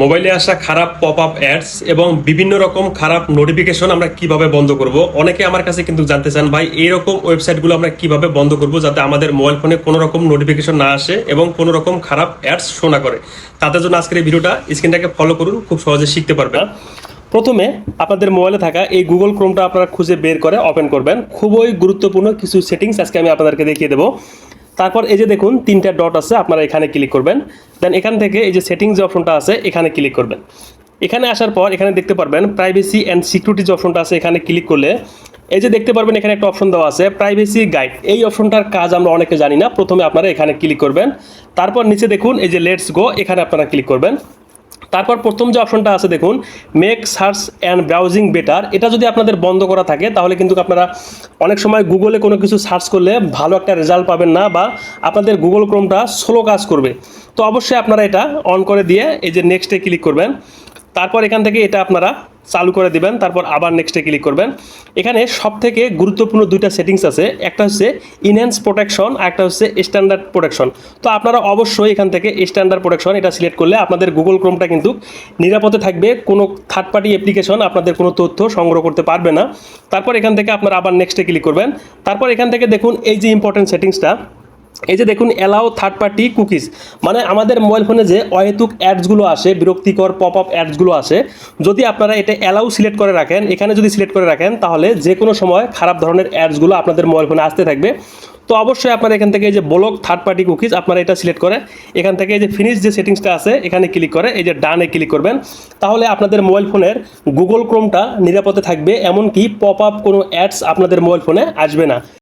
মোবাইলে আসা খারাপ পপ আপ অ্যাডস এবং বিভিন্ন রকম খারাপ নোটিফিকেশন আমরা কীভাবে বন্ধ করব? অনেকে আমার কাছে কিন্তু জানতে চান, ভাই এইরকম ওয়েবসাইটগুলো আমরা কীভাবে বন্ধ করব যাতে আমাদের মোবাইল ফোনে কোনো রকম নোটিফিকেশন না আসে এবং কোনো রকম খারাপ অ্যাডস শোনা করে? তাদের জন্য আজকের এই ভিডিওটা স্ক্রিনটাকে ফলো করুন, খুব সহজে শিখতে পারবেন। প্রথমে আপনাদের মোবাইলে থাকা এই গুগল ক্রোমটা আপনারা খুঁজে বের করে ওপেন করবেন। খুবই গুরুত্বপূর্ণ কিছু সেটিংস আজকে আমি আপনাদেরকে দেখিয়ে দেবো। তারপর এই যে দেখুন, তিনটা ডট আছে, আপনারা এখানে ক্লিক করবেন। দেন এখান থেকে এই যে সেটিংস যে অপশনটা আছে, এখানে ক্লিক করবেন। এখানে আসার পর এখানে দেখতে পারবেন প্রাইভেসি অ্যান্ড সিকিউরিটি যে অপশনটা আছে, এখানে ক্লিক করলে এই যে দেখতে পারবেন, এখানে একটা অপশন দেওয়া আছে প্রাইভেসি গাইড এই অপশনটার কাজ আমরা অনেকে জানি না, প্রথমে আপনারা এখানে ক্লিক করবেন। তারপর নিচে দেখুন, এই যে লেটস গো এখানে আপনারা ক্লিক করবেন। তারপর প্রথম যে অপশনটা আছে দেখুন make search and browsing better এটা যদি আপনাদের বন্ধ করা থাকে, তাহলে কিন্তু আপনারা অনেক সময় গুগলে কোনো কিছু সার্চ করলে ভালো একটা রেজাল্ট পাবেন না বা আপনাদের গুগল ক্রোমটা স্লো কাজ করবে। তো অবশ্যই আপনারা এটা অন করে দিয়ে এই যে নেক্সটে ক্লিক করবেন। তারপর এখান থেকে এটা আপনারা চালু করে দিবেন, তারপর আবার নেক্সটে ক্লিক করবেন। এখানে সব থেকে গুরুত্বপূর্ণ দুইটা সেটিংস আছে, একটা হচ্ছে ইনহ্যান্স প্রোটেকশন আর একটা হচ্ছে স্ট্যান্ডার্ড প্রোটেকশন তো আপনারা অবশ্যই এখান থেকে স্ট্যান্ডার্ড প্রোটেকশন এটা সিলেক্ট করলে আপনাদের গুগল ক্রোমটা কিন্তু নিরাপদে থাকবে, কোনো থার্ড পার্টি অ্যাপ্লিকেশন আপনাদের কোনো তথ্য সংগ্রহ করতে পারবে না। তারপর এখান থেকে আপনারা আবার নেক্সটে ক্লিক করবেন। তারপর এখান থেকে দেখুন এই যে ইম্পর্টেন্ট সেটিংসটা এই যে দেখুন অ্যালাও থার্ড পার্টি কুকিজ মানে আমাদের মোবাইল ফোনে যে অহেতুক অ্যাডসগুলো আসে, বিরক্তিকর পপ আপ অ্যাডসগুলো আসে, যদি আপনারা এটা অ্যালাউ সিলেক্ট করে রাখেন, এখানে যদি সিলেক্ট করে রাখেন, তাহলে যে কোনো সময় খারাপ ধরনের অ্যাডসগুলো আপনাদের মোবাইল ফোনে আসতে থাকবে। তো অবশ্যই আপনারা এখান থেকে এই যে ব্লক থার্ড পার্টি কুকিজ আপনারা এটা সিলেক্ট করে, এখান থেকে এই যে ফিনিশ যে সেটিংসটা আছে, এখানে ক্লিক করে, এই যে ডানে ক্লিক করবেন। তাহলে আপনাদের মোবাইল ফোনের গুগল ক্রোমটা নিরাপদে থাকবে, এমনকি পপ আপ কোনো অ্যাডস আপনাদের মোবাইল ফোনে আসবে না।